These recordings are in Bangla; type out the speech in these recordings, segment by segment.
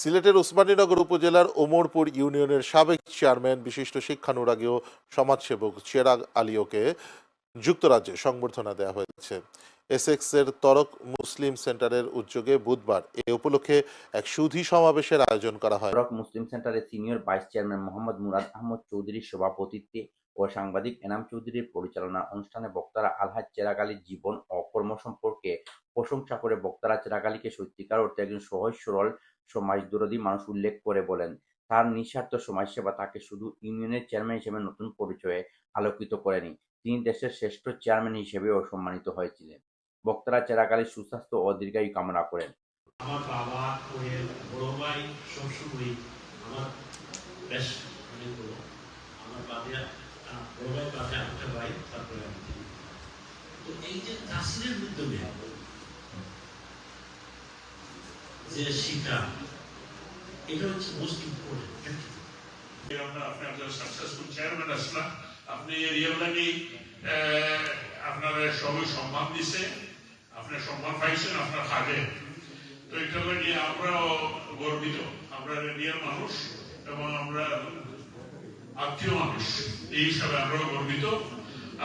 সিলেটের উসমানীনগর উপজেলার ওমরপুর ইউনিয়নের সাবেক চেয়ারম্যান, বিশিষ্ট শিক্ষানুরাগী ও সমাজসেবক চেরাগ আলীওকে যুক্তরাজ্যে সংবর্ধনা দেওয়া হয়েছে। এসেক্সের তরক মুসলিম সেন্টারের উদ্যোগে বুধবার এ উপলক্ষে এক সুধী সমাবেশের আয়োজন করা হয়। রক মুসলিম সেন্টারের senior vice chairman Mohammad Murad Ahmad চৌধুরীর সভাপতিত্বে ও সাংবাদিক এনাম চৌধুরীর পরিচালনা অনুষ্ঠানে বক্তারা আলহাজ চেরাগ জীবন ও কর্ম সম্পর্কে প্রশংসা করে বক্তারা চেরাগ আলীকে সত্যিকার অর্থে একজন সহজ, সরল, সমাজদরদী মানুষ উল্লেখ করে বলেন, তার নিঃস্বার্থ সমাজসেবা তাকে শুধু ইউনিয়নের চেয়ারম্যান হিসেবে নতুন পরিচয়ে আলোকিত করেনি, তিনি দেশের শ্রেষ্ঠ চেয়ারম্যান হিসেবেও সম্মানিত হয়েছিলেন। বক্তারা চেরাগ আলীর সুস্বাস্থ্য ও দীর্ঘায়ু কামনা করেন। আমার বাবা বড় ভাই শ্বশুরই আমার বেশ আহ, বড় ভাই বাদে তারপরে আমি তো এই যে তাসিরের উদ্যোগে যে শিক্ষা এটা হচ্ছে মোস্ট ইম্পর্টেন্ট আমরা আপনি একজন সাকসেসফুল চেয়ারম্যান আসলাম আপনি এরিয়া আপনার সবাই সম্মান দিছে আপনি সম্মান পাইছেন আপনার হাতে তো এটা লাগি আমরাও গর্বিত আমরা এরিয়ার মানুষ এবং আমরা আত্মীয় মানুষ। এই হিসাবে আমরাও গর্বিত।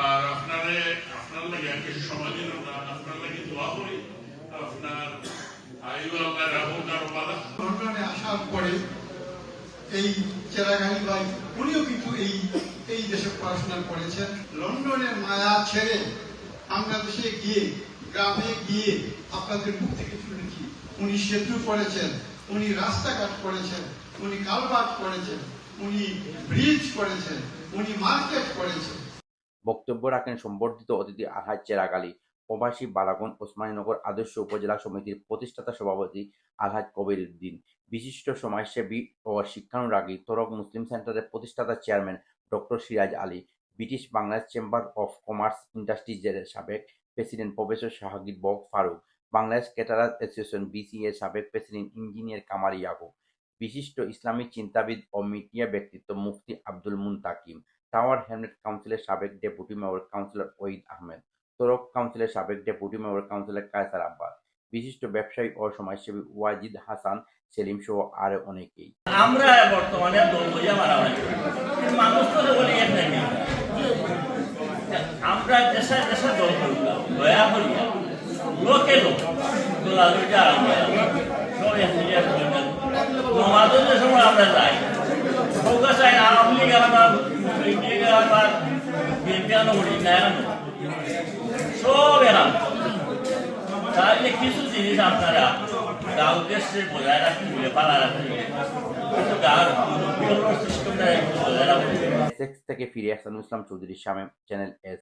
আর আপনারে, আপনার লাগে আর কিছু সময় দিন আপনার লাগে দোয়া করি। আপনার আয়ু আল্লাহ রাহুল লন্ডনে আসার পরে এই চেরাগালি ভাই, উনিও কিন্তু এই এই দেশে পড়াশোনা করেছেন। লন্ডনের মায়া ছেড়ে বাংলাদেশে গিয়ে, গ্রামে গিয়ে আপনাদের মুখ থেকে শুনেছি, উনি সেতু করেছেন, উনি রাস্তাঘাট করেছেন, উনি কালবাট করেছেন। উনি ব্রিজ করেছেন, উনি মার্কেট করেছেন। বক্তব্য রাখেন সম্বর্ধিত অতিথি আলহাজ চেরাগ আলী প্রবাসী বালাগন ওসমানীনগর আদর্শ উপজেলা সমিতির প্রতিষ্ঠাতা সভাপতি আলহাজ কবির উদ্দিন, বিশিষ্ট সমাজসেবী ও শিক্ষানুরাগী তরক মুসলিম সেন্টারের প্রতিষ্ঠাতা chairman doctor Siraj Ali, British Bangladesh chamber of commerce ইন্ডাস্ট্রিজের সাবেক প্রেসিডেন্ট প্রফেসর শাহাগিদ বক Faruk Bangladesh caterer association BC এর সাবেক প্রেসিডেন্ট ইঞ্জিনিয়ার কামার ইয়াকুব বিশিষ্ট ইসলামিক চিন্তাবিদ ও মিডিয়া ব্যক্তিত্ব মুফতি আব্দুল মুনতাকিম, টাওয়ার হ্যামলেট কাউন্সিলের সাবেক ডেপুটি মেয়র কাউন্সিলর ওঈদ আহমেদ তরক কাউন্সিলের সাবেক deputy mayor councillor Kaiser Abbas, বিশিষ্ট ব্যবসায়ী ও সমাজসেবী ওয়াজিদ হাসান, সেলিম সহ আরও অনেকেই। আমরা বর্তমানে আমরা দেশে দেশে দল লোকে লোক সব এরাম তাহলে কিছু জিনিস আপনারা গাঁও দেশে বজায় রাখতে পালা রাখতে থেকে ফিরে আসেন ইসলাম চৌধুরী শামীম চ্যানেল এস